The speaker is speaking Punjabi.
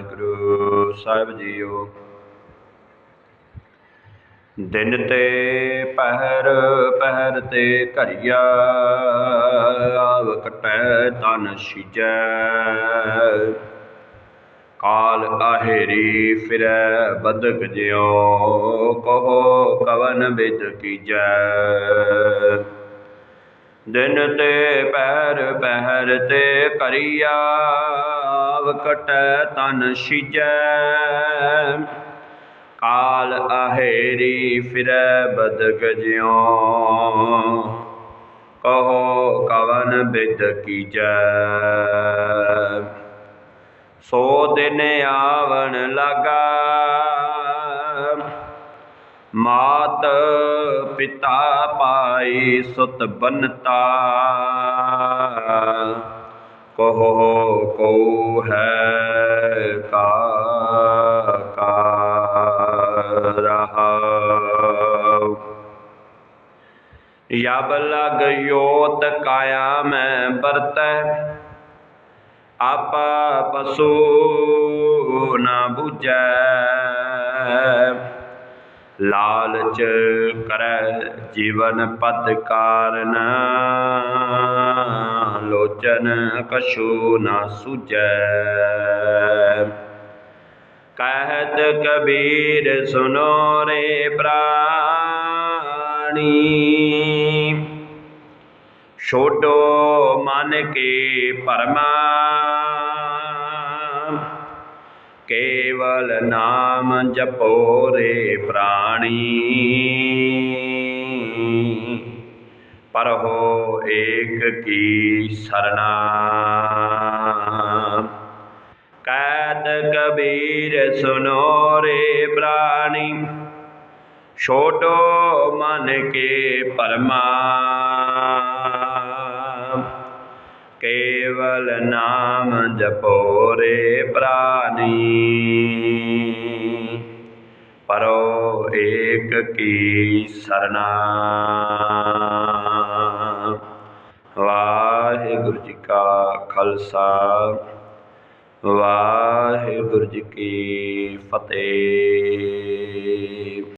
ਵਾਹਿਗੁਰੂ ਸਾਹਿਬ ਜੀਓ। ਦਿਨ ਤੇ ਪਹਿਰ ਪਹਿਰ ਤੇ ਘਰੀਆ ਆਵ ਕਟੈ ਤਨ ਛਿਜੈ। ਕਾਲ ਆਹੇਰੀ ਫਿਰੈ ਬਦਕ ਜਿਉ, ਕਹੋ ਕਵਨ ਬਿਦ ਕੀਜੈ। ਦਿਨ ਤੇ ਪਹਿਰ ਪਹਿਰ ਤੇ ਕਰੀਆ ਵਕਟੈ ਤਨ ਛਿਜੈ। ਕਾਲ ਅਹੇਰੀ ਫਿਰੈ ਬਦਕ ਜਿਉ, ਕਹੋ ਕਵਨ ਬਿਦ ਕੀਜੈ। ਸੋ ਦਿਨ ਆਵਣ ਲਗਾ, ਮਾਤ पिता पाए सुत बनता। कहो को है का, का रहा? याब लग योत काया में बरत? आपा पशु न बुझ। ਲਾਲਚ ਕਰੈ ਜੀਵਨ ਪਦ ਕਾਰਨ। ਲੋਚਨ ਕਛੂ ਨਾ ਸੁਝੈ। ਕਹਿਤ ਕਬੀਰ, ਸੁਨੋ ਰੇ ਪ੍ਰਾਣੀ। ਛੋਟੋ ਮਨ ਕੇ ਪਰਮਾ। ਕੇਵਲ ਨਾਮ ਜਪੋ ਰੇ ਪ੍ਰਾਣੀ। ਪਰਹੋ ਏਕ ਕੀ ਸਰਣਾ। ਕਹਿਤ ਕਬੀਰ ਸੁਨੋ ਰੇ ਪ੍ਰਾਣੀ। ਛੋਟੋ ਮਨ ਕੇ ਪਰਮਾ। ਕੇਵਲ ਨਾਮ ਜਪੋ ਰੇ ਪ੍ਰਾਨੀ। ਪਰੋ ਏਕ ਕੀ ਸਰਨਾ। ਵਾਹਿਗੁਰੂ ਜੀ ਕਾ ਖਾਲਸਾ। ਵਾਹਿਗੁਰੂ ਜੀ ਕੀ ਫਤਿਹ।